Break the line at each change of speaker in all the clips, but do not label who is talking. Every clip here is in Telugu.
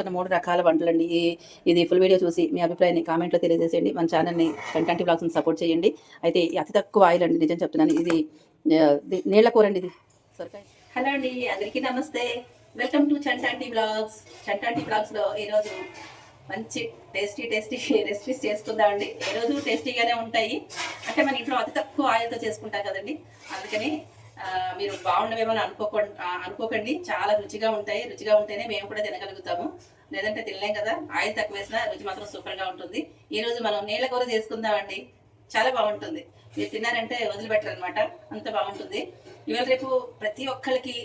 కొన్ని మూడు రకాల వంటలండి. ఈ ఇది ఫుల్ వీడియో చూసి మీ అభిప్రాయాన్ని కామెంట్లో తెలియజేసేయండి. మన ఛానల్ని కంటెంట్ బ్లాగ్స్ని సపోర్ట్ చేయండి. అయితే అతి తక్కువ ఆయిల్ అండి నిజం చెప్తున్నాను. ఇది నీళ్ళ కూర అండి ఇది. సొరకాయ. హలో అండి అందరికీ నమస్తే. Welcome to Chantanti vlogs Chantanti బ్లాగ్స్లో ఈరోజు మంచి టేస్టీ టేస్టీ రెసిపీస్ చేసుకుందామండి. ఏ రోజు టేస్టీగానే ఉంటాయి. అంటే మన ఇంట్లో అతి తక్కువ ఆయిల్తో చేసుకుంటాం కదండి. అందుకని మీరు బాగుండవేమో అని అనుకోకండి అనుకోకండి. చాలా రుచిగా ఉంటాయి. రుచిగా ఉంటేనే మేము కూడా తినగలుగుతాము. లేదంటే తినలేం కదా. ఆయిల్ తక్కువ వేసినా రుచి మాత్రం సూపర్గా ఉంటుంది. ఈ రోజు మనం నీళ్ళ కూర చేసుకుందామండి. చాలా బాగుంటుంది. మీరు తిన్నారంటే వదిలిపెట్టరు అనమాట అంత బాగుంటుంది. ఇవాళ రేపు ప్రతి ఒక్కరికి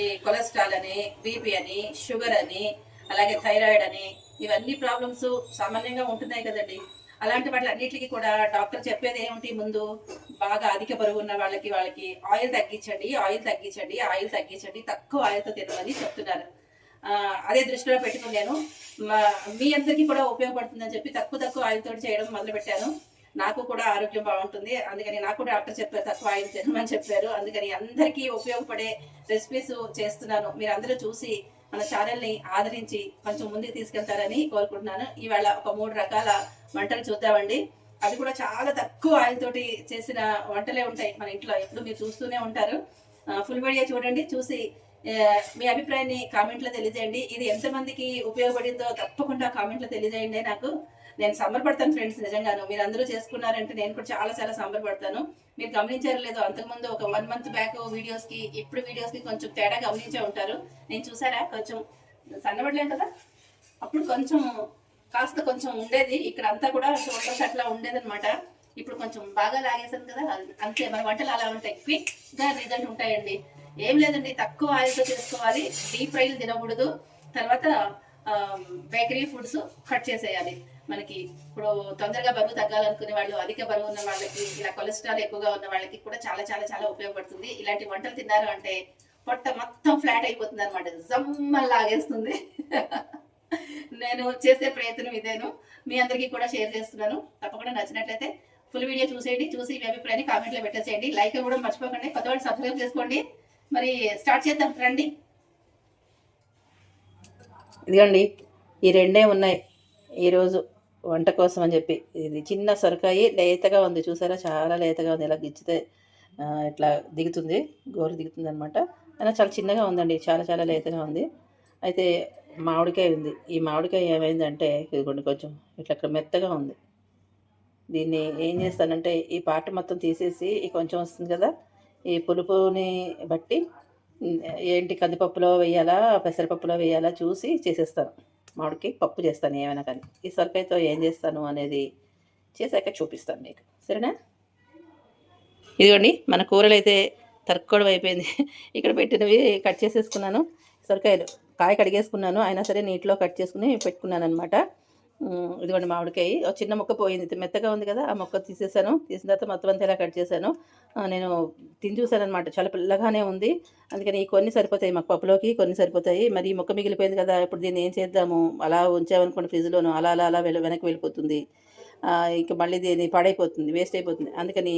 ఈ కొలెస్ట్రాల్ అని బీపీ అని షుగర్ అని అలాగే థైరాయిడ్ అని ఇవన్నీ ప్రాబ్లమ్స్ సామాన్యంగా ఉంటున్నాయి కదండి. అలాంటి వాటి అన్నిటికీ కూడా డాక్టర్ చెప్పేది ఏమిటి ముందు? బాగా అధిక బరువు ఉన్న వాళ్ళకి వాళ్ళకి ఆయిల్ తగ్గించండి ఆయిల్ తగ్గించండి ఆయిల్ తగ్గించండి తక్కువ ఆయిల్తో తినమని చెప్తున్నారు. అదే దృష్టిలో పెట్టుకుని నేను మా- మీ అందరికీ కూడా ఉపయోగపడుతుందని చెప్పి తక్కువ తక్కువ ఆయిల్ తోటి చేయడం మొదలుపెట్టాను. నాకు కూడా ఆరోగ్యం బాగుంటుంది. అందుకని నాకు డాక్టర్ చెప్పారు తక్కువ ఆయిల్ తినమని చెప్పారు. అందుకని అందరికీ ఉపయోగపడే రెసిపీస్ చేస్తున్నాను. మీరు అందరూ చూసి మన ఛానల్ని ఆదరించి కొంచెం ముందుకు తీసుకెళ్తారని కోరుకుంటున్నాను. ఇవాళ ఒక మూడు రకాల వంటలు చూద్దామండి. అది కూడా చాలా తక్కువ ఆయిల్ తోటి చేసిన వంటలే ఉంటాయి మన ఇంట్లో. ఎప్పుడు మీరు చూస్తూనే ఉంటారు. ఫుల్ వీడియో చూడండి. చూసి మీ అభిప్రాయాన్ని కామెంట్లో తెలియజేయండి. ఇది ఎంతమందికి ఉపయోగపడిందో తప్పకుండా కామెంట్లో తెలియజేయండి నాకు. నేను సంబరపడతాను ఫ్రెండ్స్ నిజంగాను. మీరు అందరూ చేసుకున్నారంటే నేను కూడా చాలా చాలా సంబరపడతాను. మీరు గమనించారు లేదో అంతకుముందు ఒక వన్ మంత్ బ్యాక్ వీడియోస్కి ఇప్పుడు వీడియోస్కి కొంచెం తేడా గమనించే ఉంటారు. నేను చూసారా? కొంచెం సన్నబడలేం కదా? అప్పుడు కొంచెం కాస్త కొంచెం ఉండేది. ఇక్కడ అంతా కూడా షోల్డర్స్ అట్లా ఉండేదన్నమాట. ఇప్పుడు కొంచెం బాగా లాగేసాను కదా? అంతే మన వంటలు అలా ఉంటాయి. క్విక్గా రిజల్ట్ ఉంటాయండి. ఏం లేదండి తక్కువ ఆయిల్తో చేసుకోవాలి. డీప్ ఫ్రైలు తినకూడదు. తర్వాత బేకరీ ఫుడ్స్ కట్ చేసేయాలి. మనకి ఇప్పుడు తొందరగా బరువు తగ్గాలనుకునే వాళ్ళు అధిక బరువు ఉన్న వాళ్ళకి ఇలా కొలెస్ట్రాల్ ఎక్కువగా ఉన్న వాళ్ళకి కూడా చాలా చాలా చాలా ఉపయోగపడుతుంది. ఇలాంటి వంటలు తిన్నారు అంటే పొట్ట మొత్తం ఫ్లాట్ అయిపోతుంది అనమాట జమ్మని లాగేస్తుంది. నేను చేసే ప్రయత్నం ఇదేను. మీ అందరికీ కూడా షేర్ చేస్తున్నాను. తప్పకుండా నచ్చినట్లయితే ఫుల్ వీడియో చూసేయండి. చూసి మీ అభిప్రాయాన్ని కామెంట్లో పెట్టేసేయండి. లైక్ కూడా మర్చిపోకండి. కొత్త వాళ్ళు సబ్స్క్రైబ్ చేసుకోండి. మరి స్టార్ట్ చేద్దాం. రండి. ఇదిగోండి. ఈ రెండే ఉన్నాయి. ఈరోజు వంట కోసం అని చెప్పి. ఇది చిన్న సొరకాయ లేతగా ఉంది. చూసారా? చాలా లేతగా ఉంది. ఇలా గిచ్చితే ఇట్లా దిగుతుంది. గోరు దిగుతుంది అనమాట అయినా చాలా చిన్నగా ఉందండి. చాలా చాలా లేతగా ఉంది. అయితే మామిడికాయ ఉంది. ఈ మామిడికాయ ఏమైందంటే ఇదిగోండి కొంచెం ఇట్లా ఇక్కడ మెత్తగా ఉంది. దీన్ని ఏం చేస్తానంటే ఈ పాట మొత్తం తీసేసి కొంచెం వస్తుంది కదా ఈ పులుపుని బట్టి ఏంటి కందిపప్పులో వేయాలా పెసరపప్పులో వేయాలా చూసి చేసేస్తాను. మామిడికి పప్పు చేస్తాను ఏమైనా కానీ. ఈ సొరకాయతో ఏం చేస్తాను అనేది చేశాక చూపిస్తాను మీకు. సరేనా? ఇదిగోండి మన కూరలు అయితే తరుక్కోవడం అయిపోయింది. ఇక్కడ పెట్టినవి కట్ చేసేసుకున్నాను. సొరకాయలు కాయ కడిగేసుకున్నాను. అయినా సరే నీటిలో కట్ చేసుకుని పెట్టుకున్నాను అనమాట ఇదిగోండి మామిడికాయ. చిన్న మొక్క పోయింది. మెత్తగా ఉంది కదా ఆ మొక్క తీసేసాను. తీసిన తర్వాత మొత్తం అంతా ఇలా కట్ చేశాను. నేను తిని చూసాను అనమాట చాలా పిల్లగానే ఉంది. అందుకని కొన్ని సరిపోతాయి మాకు పప్పులోకి కొన్ని సరిపోతాయి. మరి ఈ మొక్క మిగిలిపోయింది కదా ఇప్పుడు దీన్ని ఏం చేద్దాము? అలా ఉంచామనుకోండి ఫ్రిడ్జ్లోను అలా అలా అలా వెనక్కి వెళ్ళిపోతుంది. ఇంకా మళ్ళీ దీన్ని పాడైపోతుంది వేస్ట్ అయిపోతుంది. అందుకని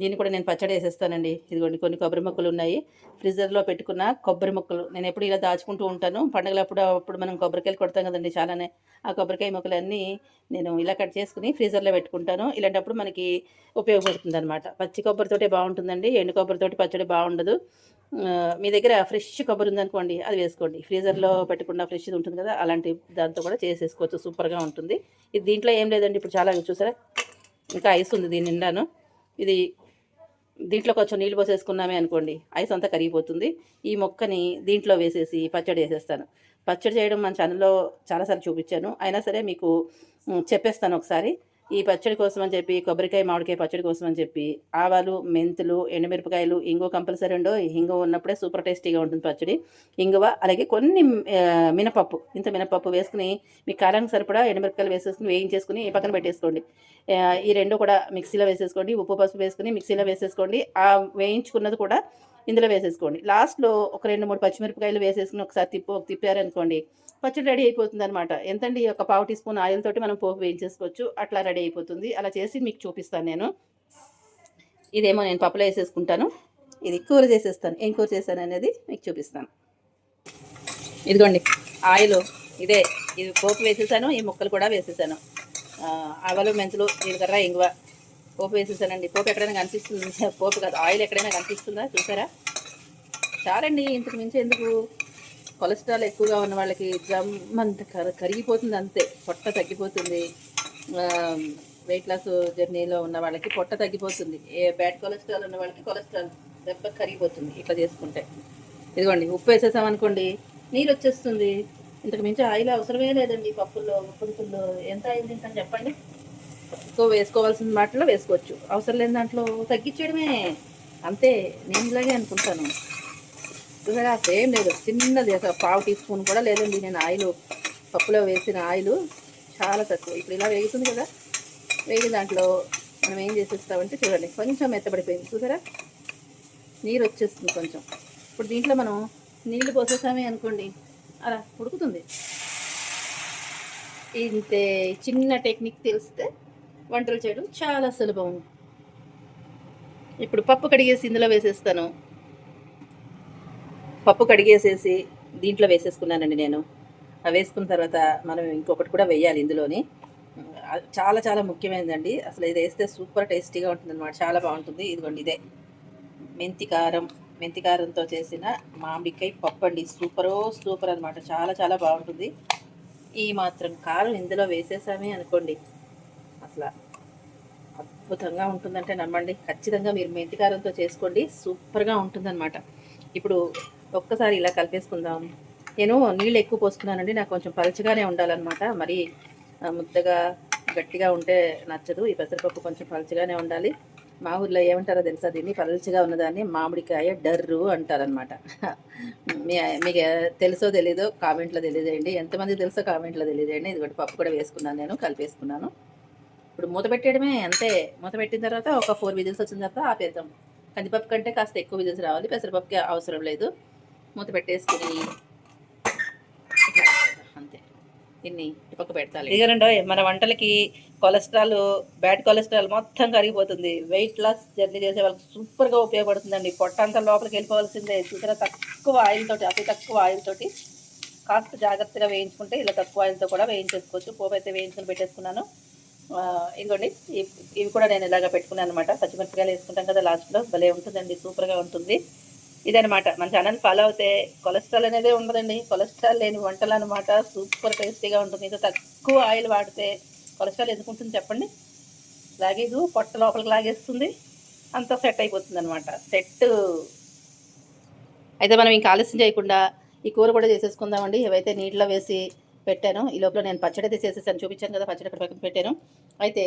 దీన్ని కూడా నేను పచ్చడి వేసేస్తానండి. ఇదిగోండి కొన్ని కొబ్బరి మొక్కలు ఉన్నాయి. ఫ్రిజర్లో పెట్టుకున్న కొబ్బరి మొక్కలు. నేను ఎప్పుడు ఇలా దాచుకుంటూ ఉంటాను. పండగలప్పుడు అప్పుడు మనం కొబ్బరికాయలు కొడతాం కదండి చాలానే. ఆ కొబ్బరికాయ మొక్కలన్నీ నేను ఇలా కట్ చేసుకుని ఫ్రీజర్లో పెట్టుకుంటాను. ఇలాంటప్పుడు మనకి ఉపయోగపడుతుంది అనమాట పచ్చి కొబ్బరితోటే బాగుంటుందండి. ఎండు కొబ్బరితోటి పచ్చడి బాగుండదు. మీ దగ్గర ఫ్రెష్ కొబ్బరి ఉందనుకోండి అది వేసుకోండి. ఫ్రీజర్లో పెట్టుకున్న ఫ్రెష్ ఉంటుంది కదా అలాంటి దాంతో కూడా చేసేసుకోవచ్చు. సూపర్గా ఉంటుంది. ఇది దీంట్లో ఏం లేదండి ఇప్పుడు చాలా చూసారా? ఇంకా ఐస్ ఉంది దీని నిండాను. ఇది దీంట్లో కొంచెం నీళ్ళు పోసేసుకున్నామే అనుకోండి ఐస్ అంతా కరిగిపోతుంది. ఈ మొక్కని దీంట్లో వేసేసి పచ్చడి వేసేస్తాను పచ్చడి చేయడం మన ఛానల్లో చాలాసార్లు చూపించాను. అయినా సరే మీకు చెప్పేస్తాను ఒకసారి. ఈ పచ్చడి కోసం అని చెప్పి కొబ్బరికాయ మామిడికాయ పచ్చడి కోసం అని చెప్పి ఆవాలు మెంతులు ఎండుమిరపకాయలు ఇంగువ కంపల్సరీ ఉండో. ఇంగువ ఉన్నప్పుడే సూపర్ టేస్టీగా ఉంటుంది పచ్చడి. ఇంగువ అలాగే కొన్ని మినపప్పు. ఇంత మినపప్పు వేసుకుని మీ కారానికి సరిపడా ఎండుమిరపకాయలు వేసేసుకుని వేయించేసుకుని ఈ పక్కన పెట్టేసుకోండి. ఈ రెండు కూడా మిక్సీలో వేసేసుకోండి. ఉప్పు పసుపు వేసుకుని మిక్సీలో వేసేసుకోండి. ఆ వేయించుకున్నది కూడా ఇందులో వేసేసుకోండి. లాస్ట్లో ఒక రెండు మూడు పచ్చిమిరపకాయలు వేసేసుకుని ఒకసారి తిప్పు తిప్పారనుకోండి పచ్చడి రెడీ అయిపోతుంది అనమాట ఎంతండి? ఒక పావు టీ స్పూన్ ఆయిల్ తోటి మనం పోపు వేయించేసుకోవచ్చు. అట్లా రెడీ అయిపోతుంది. అలా చేసి మీకు చూపిస్తాను నేను. ఇదేమో నేను పప్పులో వేసేసుకుంటాను. ఇది కూర చేసేస్తాను. ఏం కూర చేశాను అనేది మీకు చూపిస్తాను. ఇదిగోండి ఆయిల్ ఇదే. ఇది పోపు వేసేసాను ఈ ముక్కలు కూడా వేసేసాను. ఆవలు మెంతులు జీలకర్ర ఇంగువ పోపు వేసేసానండి. పోపు ఎక్కడైనా కనిపిస్తుంది. పోపు కాదు ఆయిల్ ఎక్కడైనా కనిపిస్తుందా? చూసారా? చాలండి ఇంతకు మించి ఎందుకు? కొలెస్ట్రాల్ ఎక్కువగా ఉన్న వాళ్ళకి జమ్ అంత కరిగిపోతుంది అంతే. పొట్ట తగ్గిపోతుంది. వెయిట్ లాస్ జర్నీలో ఉన్న వాళ్ళకి పొట్ట తగ్గిపోతుంది. ఏ బ్యాడ్ కొలెస్ట్రాల్ ఉన్న వాళ్ళకి కొలెస్ట్రాల్ దెబ్బ కరిగిపోతుంది ఇట్లా చేసుకుంటే. ఇదిగోండి ఉప్పు వేసేసామనుకోండి నీరు వచ్చేస్తుంది. ఇంతకు మించి ఆయిల్ అవసరమే లేదండి పప్పుల్లో పులుపుల్లో ఎంత ఆయిల్ తింటాను చెప్పండి? సో వేసుకోవాల్సిన వాటిలో వేసుకోవచ్చు. అవసరం లేని దాంట్లో తగ్గించడమే అంతే నేను ఇలాగే అనుకుంటాను. చూసారా? సేమ్ లేదు. చిన్నది ఒక పావు టీ స్పూన్ కూడా లేదండి. నేను ఆయిల్ పప్పులో వేసిన ఆయిల్ చాలా తక్కువ. ఇప్పుడు ఇలా వేగుతుంది కదా? వేగిన దాంట్లో మనం ఏం చేసేస్తామంటే చూడండి. కొంచెం మెత్తబడిపోయింది. చూసారా? నీరు వచ్చేస్తుంది కొంచెం. ఇప్పుడు దీంట్లో మనం నీళ్ళు పోసేసామే అనుకోండి. అలా ఉడుకుతుంది. ఇంతే. చిన్న టెక్నిక్ తెలిస్తే వంటలు చేయడం చాలా సులభం. ఇప్పుడు పప్పు కడిగేసి ఇందులో వేసేస్తాను. పప్పు కడిగేసేసి దీంట్లో వేసేసుకున్నానండి నేను. అవి వేసుకున్న తర్వాత మనం ఇంకొకటి కూడా వేయాలి ఇందులోని. చాలా చాలా ముఖ్యమైనదండి. అసలు ఇది వేస్తే సూపర్ టేస్టీగా ఉంటుంది అనమాట చాలా బాగుంటుంది. ఇదిగోండి ఇదే. మెంతి కారం మెంతి కారంతో చేసిన మామిడికాయ పప్పు అండి. సూపరో సూపర్ అనమాట చాలా చాలా బాగుంటుంది. ఈ మాత్రం కారం ఇందులో వేసేసామే అనుకోండి. అసలు అద్భుతంగా ఉంటుందంటే నమ్మండి. ఖచ్చితంగా మీరు మెంతి కారంతో చేసుకోండి. సూపర్గా ఉంటుందన్నమాట. ఇప్పుడు ఒక్కసారి ఇలా కలిపేసుకుందాం. నేను నీళ్ళు ఎక్కువ పోసుకున్నానండి. నాకు కొంచెం పలుచగానే ఉండాలన్నమాట. మరి ముద్దగా గట్టిగా ఉంటే నచ్చదు. ఈ పెసరపప్పు కొంచెం పలుచగానే ఉండాలి. మా ఊర్లో ఏమంటారో తెలుసా దీన్ని? పలుచగా ఉన్నదాన్ని మామిడికాయ డర్రు అంటారనమాట మీ మీకు తెలుసో తెలీదో కామెంట్లో తెలియజేయండి. ఎంతమంది తెలుసో కామెంట్లో తెలియజేయండి. ఇది పప్పు కూడా వేసుకున్నాను నేను కలిపేసుకున్నాను. ఇప్పుడు మూత పెట్టేయడమే అంతే. మూత పెట్టిన తర్వాత ఒక ఫోర్ విజిల్స్ వచ్చిన తర్వాత ఆపేద్దాం. కందిపప్పు కంటే కాస్త ఎక్కువ విజిల్స్ రావాలి. పెసరపప్పుకి అవసరం లేదు. మూత పెట్టేసుకుని అంతే. దీన్ని ఇటు పక్క పెడతాలి. ఇదిగోనండి మన వంటలకి కొలెస్ట్రాల్ బ్యాడ్ కొలెస్ట్రాల్ మొత్తం కరిగిపోతుంది. వెయిట్ లాస్ జర్నీ చేసే వాళ్ళకి సూపర్గా ఉపయోగపడుతుందండి. పొట్ట అంతా లోపలికి వెళ్ళిపోవాల్సిందే. చూసారా? తక్కువ ఆయిల్ తోటి అతి తక్కువ ఆయిల్ తోటి కాస్త జాగ్రత్తగా వేయించుకుంటే ఇలా తక్కువ ఆయిల్తో కూడా వేయించేసుకోవచ్చు. పోపు అయితే వేయించుకుని పెట్టేసుకున్నాను. ఇంకోండి ఇదిగోండి. ఇవి కూడా నేను ఇలాగ పెట్టుకున్నాను అనమాట పచ్చిమిరపకాయలు వేసుకుంటాం కదా లాస్ట్లో భలే ఉంటుందండి సూపర్గా ఉంటుంది. ఇదనమాట మన ఛానల్ ఫాలో అవుతే కొలెస్ట్రాల్ అనేదే ఉండదండి. కొలెస్ట్రాల్ లేని వంటలు అనమాట సూపర్ టేస్టీగా ఉంటుంది. ఇంకా తక్కువ ఆయిల్ వాడితే కొలెస్ట్రాల్ ఎందుకు ఉంటుంది చెప్పండి? లాగేదు పొట్ట లోపలికి లాగేస్తుంది. అంతా సెట్ అయిపోతుంది అనమాట సెట్ అయితే మనం ఇంకా ఆలస్యం చేయకుండా ఈ కూర కూడా చేసేసుకుందామండి. ఏవైతే నీటిలో వేసి పెట్టాను. ఈ లోపల నేను పచ్చడి అయితే చేసేసాను. చూపించాను కదా పచ్చడి అక్కడ పక్కన పెట్టాను. అయితే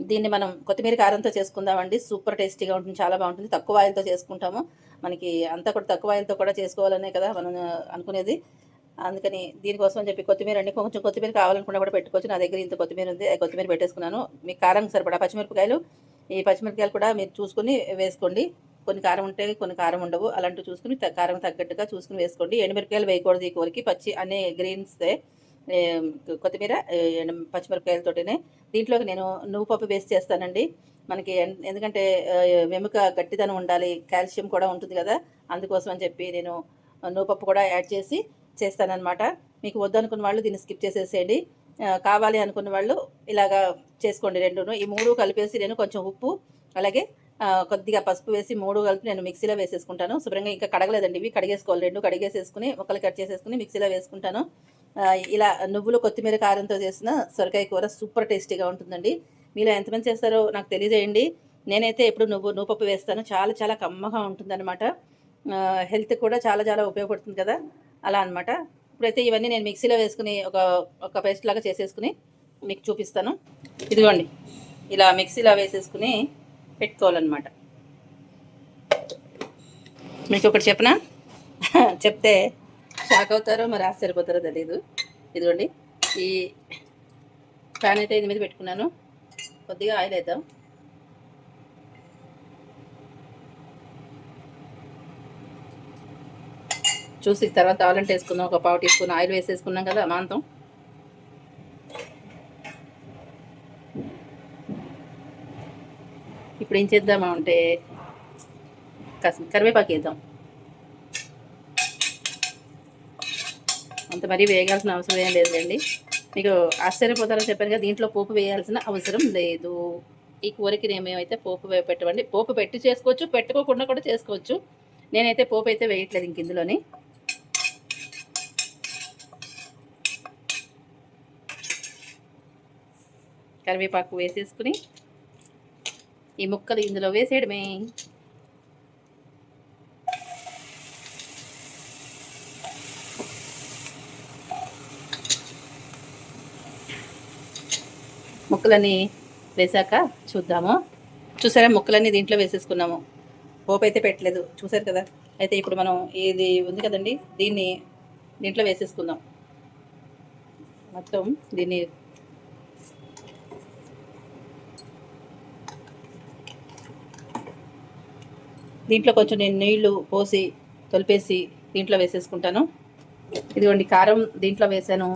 దీన్ని మనం కొత్తిమీర కారంతో చేసుకుందామండి. సూపర్ టేస్టీగా ఉంటుంది చాలా బాగుంటుంది. తక్కువ ఆయిల్తో చేసుకుంటాము. మనకి అంతా కూడా తక్కువ ఆయిల్తో కూడా చేసుకోవాలనే కదా మనం అనుకునేది. అందుకని దీనికోసం చెప్పి కొత్తిమీర అండి. కొంచెం కొత్తిమీర కావాలనుకున్నా కూడా పెట్టుకోవచ్చు. నా దగ్గర ఇంత కొత్తిమీర ఉంది. కొత్తిమీర పెట్టేసుకున్నాను. మీ కారం సరిపడా పచ్చిమిరపకాయలు. ఈ పచ్చిమిరపకాయలు కూడా మీరు చూసుకుని వేసుకోండి. కొన్ని కారం ఉంటే కొన్ని కారం ఉండవు. అలాంటివి చూసుకుని కారం తగ్గట్టుగా చూసుకుని వేసుకోండి. ఎండుమిరపకాయలు వేయకూడదు ఈ కూరకి పచ్చి అనే గ్రీన్సే కొత్తిమీర పచ్చిమిరపకాయలతోటినే దీంట్లోకి నేను నువ్వు పప్పు వేస్ట్ చేస్తానండి. మనకి ఎందుకంటే వెముక గట్టిదనం ఉండాలి. కాల్షియం కూడా ఉంటుంది కదా. అందుకోసం అని చెప్పి నేను నువ్వు పప్పు కూడా యాడ్ చేసి చేస్తానన్నమాట. మీకు వద్దనుకున్న వాళ్ళు దీన్ని స్కిప్ చేసేసేయండి. కావాలి అనుకున్న వాళ్ళు ఇలాగా చేసుకోండి రెండును. ఈ మూడు కలిపేసి నేను కొంచెం ఉప్పు అలాగే కొద్దిగా పసుపు వేసి మూడు కలిపి నేను మిక్సీలో వేసేసుకుంటాను. శుభ్రంగా ఇంకా కడగలేదండి. ఇవి కడిగేసుకోవాలి. రెండు కడిగేసేసుకుని ఒకళ్ళు కట్ చేసేసుకుని మిక్సీలో వేసుకుంటాను. ఇలా నువ్వులు కొత్తిమీర కారంతో చేసిన సొరకాయ కూర సూపర్ టేస్టీగా ఉంటుందండి. మీలో ఎంతమంది చేస్తారో నాకు తెలియజేయండి. నేనైతే ఎప్పుడు నువ్వు నువ్వు పప్పు వేస్తాను. చాలా చాలా కమ్మగా ఉంటుందన్నమాట. హెల్త్ కూడా చాలా చాలా ఉపయోగపడుతుంది కదా. అలా అన్నమాట. ఇప్పుడైతే ఇవన్నీ నేను మిక్సీలో వేసుకుని ఒక ఒక పేస్ట్ లాగా చేసేసుకుని మీకు చూపిస్తాను. ఇదిగోండి. ఇలా మిక్సీలో వేసేసుకుని పెట్టుకోవాలన్నమాట. మీకు ఒకటి చెప్పనా? చెప్తే షాక్ అవుతారో మరి ఆశ్చర్యపోతారో తెలియదు ఇదిగోండి ఈ ప్యాన్ అయితే ఇది మీద పెట్టుకున్నాను. కొద్దిగా ఆయిల్ వేద్దాం. చూసి తర్వాత కావాలంటే వేసుకుందాం ఒక పావు టీ స్పూన్ ఆయిల్ వేసేసుకున్నాం కదా మాంతం. ఇప్పుడు ఏం చేద్దామా అంటే కరివేపాకు వేద్దాం. అంత మరీ వేయాల్సిన అవసరం ఏం లేదండి మీకు ఆశ్చర్యపోతారని చెప్పాను కదా దీంట్లో పోపు వేయాల్సిన అవసరం లేదు. ఈ కూరకి మేమైతే పోపు పెట్టవండి పెట్టమండి. పోపు పెట్టి చేసుకోవచ్చు పెట్టుకోకుండా కూడా చేసుకోవచ్చు. నేనైతే పోపు అయితే వేయట్లేదు ఇంక ఇందులోని. కరివేపాకు వేసేసుకుని ఈ ముక్కలు ఇందులో వేసేయడమే. ముక్కలని వేసాక చూద్దాము. చూసారా? ముక్కలన్నీ దీంట్లో వేసేసుకున్నాము. పోపు అయితే పెట్టలేదు. చూసారు కదా? అయితే ఇప్పుడు మనం ఇది ఉంది కదండి? దీన్ని దీంట్లో వేసేసుకుందాం. మొత్తం దీన్ని దీంట్లో కొంచెం నేను నీళ్ళు పోసి తొలిపేసి దీంట్లో వేసేసుకుంటాను. ఇదిగోండి కారం దీంట్లో వేసాను.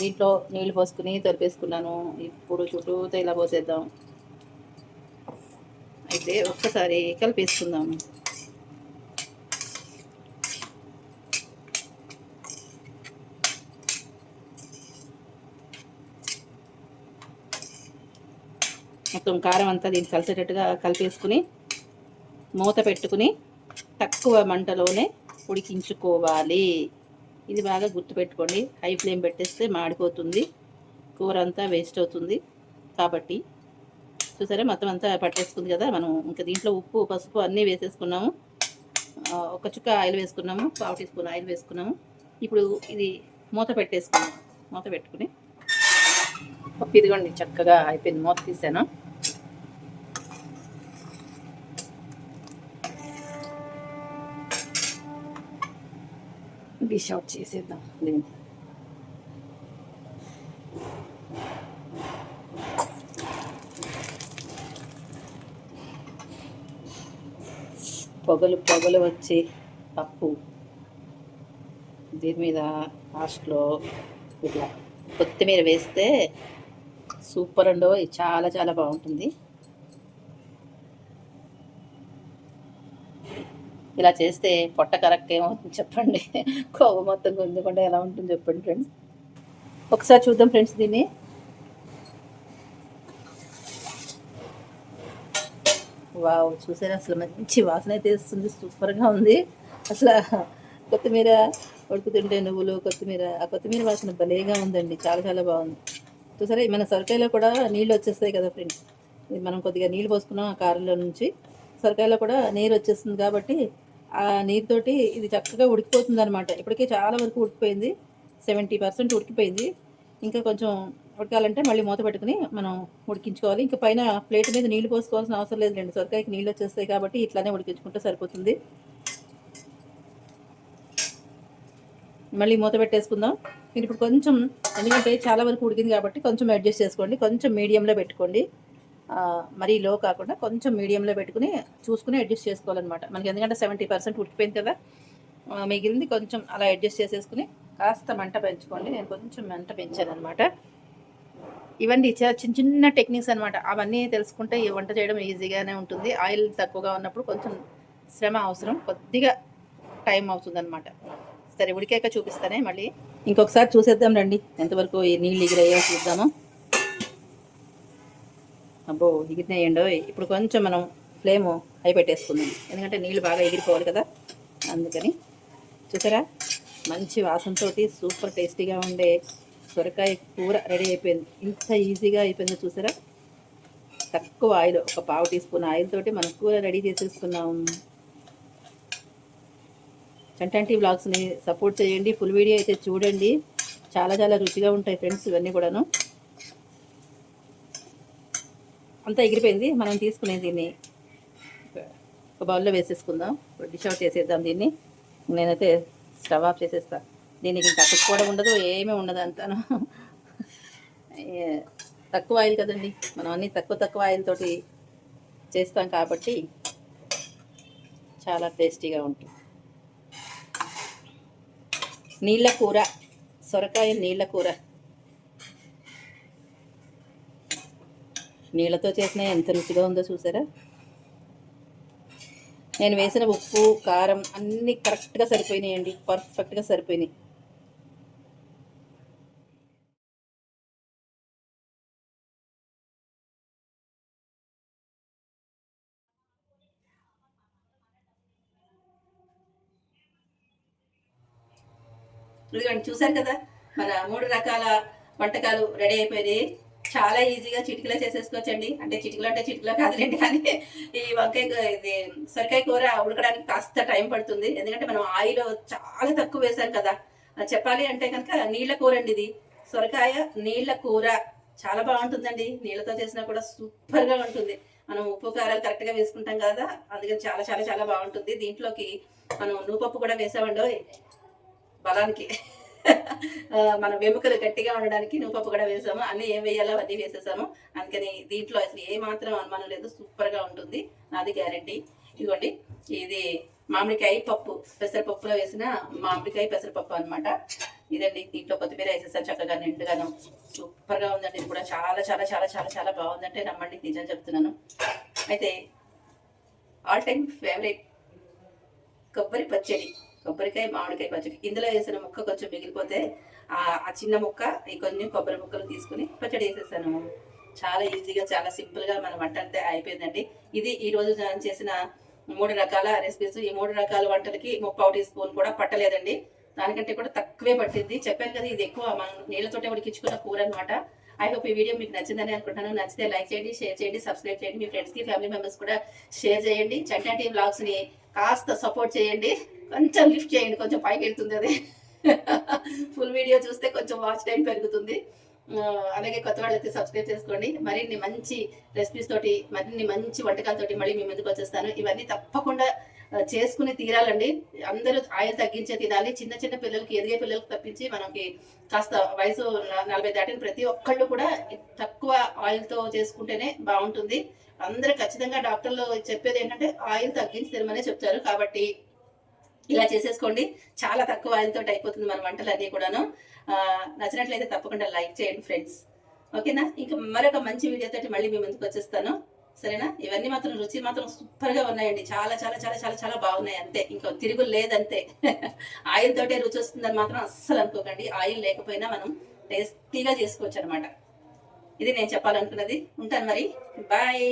దీంట్లో నీళ్ళు పోసుకుని తొలిపేసుకున్నాను. ఇప్పుడు చుట్టూతో ఇలా పోసేద్దాం. అయితే ఒక్కసారి కలిపేసుకుందాము. మొత్తం కారం అంతా దీనికి కలిసేటట్టుగా కలిపేసుకుని మూత పెట్టుకుని తక్కువ మంటలోనే ఉడికించుకోవాలి. ఇది బాగా గుర్తుపెట్టుకోండి. హై ఫ్లేమ్ పెట్టేస్తే మాడిపోతుంది. కూర అంతా వేస్ట్ అవుతుంది. కాబట్టి చూసారా? మొత్తం అంతా పట్టేసుకుంది కదా? మనం ఇంకా దీంట్లో ఉప్పు పసుపు అన్నీ వేసేసుకున్నాము. ఒక చుక్క ఆయిల్ వేసుకున్నాము. పావు టీ స్పూన్ ఆయిల్ వేసుకున్నాము. ఇప్పుడు ఇది మూత పెట్టేసుకున్నాము. మూత పెట్టుకుని పప్పు ఇదిగోండి చక్కగా అయిపోయింది. మూత తీసాను? డిష్ అవుట్ చేసేద్దాం దీన్ని పొగలు పొగలు వచ్చే పప్పు. దీని మీద లాస్ట్లో ఇట్లా కొత్తిమీర వేస్తే సూపర్ అండో చాలా చాలా బాగుంటుంది. ఇలా చేస్తే పొట్ట కరెక్ట్ ఏమవుతుంది చెప్పండి. కొవ్వు మొత్తం గుంజకుండా ఎలా ఉంటుంది చెప్పండి ఫ్రెండ్స్ ఒకసారి చూద్దాం ఫ్రెండ్స్ దీన్ని. వావ్ చూసారా? అసలు మంచి వాసన అయితే వస్తుంది. సూపర్గా ఉంది. అసలు కొత్తిమీర ఉడుకుతుంటే నువ్వులు కొత్తిమీర ఆ కొత్తిమీర వాసన భలేగా ఉందండి. చాలా చాలా బాగుంది. చూసారా? మన సొరకాయలో కూడా నీళ్ళు వచ్చేస్తాయి కదా ఫ్రెండ్స్ ఇది మనం కొద్దిగా నీళ్ళు పోసుకున్నాం ఆ కారంలో నుంచి. సొరకాయలో కూడా నీరు వచ్చేస్తుంది కాబట్టి ఆ నీరుతోటి ఇది చక్కగా ఉడికిపోతుంది అనమాట ఇప్పటికే చాలా వరకు ఉడికిపోయింది. సెవెంటీ పర్సెంట్ ఉడికిపోయింది. ఇంకా కొంచెం ఉడకాలంటే మళ్ళీ మూత పెట్టుకుని మనం ఉడికించుకోవాలి. ఇంకా పైన ప్లేట్ మీద నీళ్ళు పోసుకోవాల్సిన అవసరం లేదు రెండు సొరకాయకి నీళ్ళు వచ్చేస్తాయి కాబట్టి ఇట్లానే ఉడికించుకుంటే సరిపోతుంది. మళ్ళీ మూత పెట్టేసుకుందాం. మీరు ఇప్పుడు కొంచెం ఎందుకంటే చాలా వరకు ఉడికింది కాబట్టి కొంచెం అడ్జస్ట్ చేసుకోండి. కొంచెం మీడియంలో పెట్టుకోండి. మరీ లో కాకుండా కొంచెం మీడియంలో పెట్టుకుని చూసుకుని అడ్జస్ట్ చేసుకోవాలన్నమాట. మనకి ఎందుకంటే సెవెంటీ పర్సెంట్ ఉడికిపోయింది కదా. మిగిలింది కొంచెం అలా అడ్జస్ట్ చేసేసుకుని కాస్త మంట పెంచుకోండి. నేను కొంచెం మంట పెంచాను అనమాట ఇవన్నీ చిన్న చిన్న టెక్నిక్స్ అనమాట అవన్నీ తెలుసుకుంటే ఈ వంట చేయడం ఈజీగానే ఉంటుంది. ఆయిల్ తక్కువగా ఉన్నప్పుడు కొంచెం శ్రమ అవసరం. కొద్దిగా టైం అవుతుంది అనమాట సరే ఉడికాక చూపిస్తానే మళ్ళీ. ఇంకొకసారి చూసేద్దాం రండి. ఎంతవరకు ఈ నీళ్ళు ఎగిరయ్యో చూద్దాము. అబ్బో ఎగిరినాయండో. ఇప్పుడు కొంచెం మనం ఫ్లేమ్ అయి పెట్టేసుకుందాం ఎందుకంటే నీళ్ళు బాగా ఎగిరిపోవాలి కదా. అందుకని చూసారా? మంచి వాసనతోటి సూపర్ టేస్టీగా ఉండే సొరకాయ కూర రెడీ అయిపోయింది. ఇంత ఈజీగా అయిపోయిందో చూసారా? తక్కువ ఆయిల్ ఒక పావు టీ స్పూన్ ఆయిల్ తోటి మనం కూర రెడీ చేసేసుకున్నాం. చంటంటి వ్లాగ్స్ని సపోర్ట్ చేయండి. ఫుల్ వీడియో అయితే చూడండి. చాలా చాలా రుచిగా ఉంటాయి ఫ్రెండ్స్ ఇవన్నీ కూడాను. అంతా ఎగిరిపోయింది. మనం తీసుకునే దీన్ని ఒక బౌల్లో వేసేసుకుందాం. డిష్ అవుట్ చేసేద్దాం దీన్ని. నేనైతే స్టవ్ ఆఫ్ చేసేస్తా. దీనికి ఇంకా కూడా ఉండదు ఏమీ ఉండదు అంతాను. తక్కువ ఆయిల్ కదండి. మనం అన్ని తక్కువ తక్కువ ఆయిల్ తోటి చేస్తాం కాబట్టి చాలా టేస్టీగా ఉంటుంది. నీళ్ళ కూర సొరకాయ నీళ్ళ కూర. నీళ్ళతో చేసిన ఎంత రుచిగా ఉందో చూసారా? నేను వేసిన ఉప్పు కారం అన్నీ కరెక్ట్గా సరిపోయినాయండి. పర్ఫెక్ట్గా సరిపోయినాయి. ఇదిగోండి చూశారు కదా? మన మూడు రకాల వంటకాలు రెడీ అయిపోయినాయి. చాలా ఈజీగా చిటికలో చేసేసుకోవచ్చండి. అంటే చిటికలు అంటే చిటికలో కాదులేండి కానీ ఈ వంకాయ ఇది సొరకాయ కూర ఉడకడానికి కాస్త టైం పడుతుంది. ఎందుకంటే మనం ఆయిల్ చాలా తక్కువ వేసాం కదా. అది చెప్పాలి అంటే కనుక నీళ్ళ కూర అండి ఇది. సొరకాయ నీళ్ళ కూర చాలా బాగుంటుందండి. నీళ్ళతో చేసినా కూడా సూపర్గా ఉంటుంది. మనం ఉప్పు కారాలు కరెక్ట్గా వేసుకుంటాం కదా. అందుకని చాలా చాలా చాలా బాగుంటుంది. దీంట్లోకి మనం నూపప్పు కూడా వేసామండో బలానికి. మన వెముకలు గట్టిగా ఉండడానికి నువ్వుపప్పు కూడా వేసాము. అన్ని ఏం వేయాలో అవన్నీ వేసేసాము. అందుకని దీంట్లో అసలు ఏ మాత్రం అనుమానం లేదు. సూపర్గా ఉంటుంది. నాది గ్యారంటీ. ఇదిగోండి. ఇది మామిడికాయ పప్పు. పెసరపప్పులో వేసిన మామిడికాయ పెసరపప్పు అన్నమాట. ఇదండి దీంట్లో కొత్తిమీర వేసేసాను చక్కగా నిండుగాను. సూపర్గా ఉందండి. ఇది కూడా చాలా చాలా చాలా చాలా చాలా బాగుందంటే నమ్మండి. నిజం చెప్తున్నాను. అయితే ఆల్ టైమ్ ఫేవరెట్ కొబ్బరి పచ్చడి. కొబ్బరికాయ మామిడికాయ పచ్చడి ఇందులో వేసిన ముక్క కొంచెం మిగిలిపోతే ఆ చిన్న ముక్క ఈ కొన్ని కొబ్బరి ముక్కలు తీసుకుని పచ్చడి వేసేసాను. చాలా ఈజీగా చాలా సింపుల్గా మన వంట అంతే అయిపోయిందండి. ఇది ఈ రోజు నేను చేసిన మూడు రకాల రెసిపీస్. ఈ మూడు రకాల వంటలకి ముప్పావు టీ స్పూన్ కూడా పట్టలేదండి. దానికంటే కూడా తక్కువే పట్టింది. చెప్పాను కదా ఇది ఎక్కువ మనం నీళ్ళతోటే ఉడికించుకున్న కూర అనమాట ఐ హోప్ ఈ వీడియో మీకు నచ్చిందని అనుకుంటున్నాను. నచ్చితే లైక్ చేయండి షేర్ చేయండి సబ్స్క్రైబ్ చేయండి. మీ ఫ్రెండ్స్కి ఫ్యామిలీ మెంబర్స్ కూడా షేర్ చేయండి. చంటాటి బ్లాగ్స్ని కాస్త సపోర్ట్ చేయండి. కొంచెం లిఫ్ట్ చేయండి. కొంచెం పైకి వెళ్తుంది అది. ఫుల్ వీడియో చూస్తే కొంచెం వాచ్ టైం పెరుగుతుంది. అలాగే కొత్త వాళ్ళైతే సబ్స్క్రైబ్ చేసుకోండి. మరిన్ని మంచి రెసిపీస్ తోటి మరిన్ని మంచి వంటకాలతోటి మళ్ళీ మీ ముందుకు వచ్చేస్తాను. ఇవన్నీ తప్పకుండా చేసుకుని తీరాలండి. అందరూ ఆయిల్ తగ్గించే తినాలి. చిన్న చిన్న పిల్లలకి ఎదిగే పిల్లలకి తప్పించి మనకి కాస్త వయసు నలభై దాటిన ప్రతి ఒక్కళ్ళు కూడా తక్కువ ఆయిల్తో చేసుకుంటేనే బాగుంటుంది. అందరూ ఖచ్చితంగా డాక్టర్లు చెప్పేది ఏంటంటే ఆయిల్ తగ్గించి తినమనే చెప్తారు. కాబట్టి ఇలా చేసేసుకోండి. చాలా తక్కువ ఆయిల్ అయిపోతుంది మన వంటలు అన్నీ కూడాను నచ్చినట్లయితే తప్పకుండా లైక్ చేయండి ఫ్రెండ్స్. ఓకేనా? ఇంకా మరొక మంచి వీడియోతో మళ్ళీ మీ ముందుకు వచ్చేస్తాను. సరేనా? ఇవన్నీ మాత్రం రుచి మాత్రం సూపర్గా ఉన్నాయండి. చాలా చాలా చాలా చాలా చాలా బాగున్నాయి అంతే. ఇంకా తిరుగు లేదంతే. ఆయిల్ తోటే రుచి వస్తుందని మాత్రం అస్సలు అనుకోకండి. ఆయిల్ లేకపోయినా మనం టేస్టీగా చేసుకోవచ్చు అనమాట ఇది నేను చెప్పాలనుకున్నది. ఉంటాను మరి. బాయ్.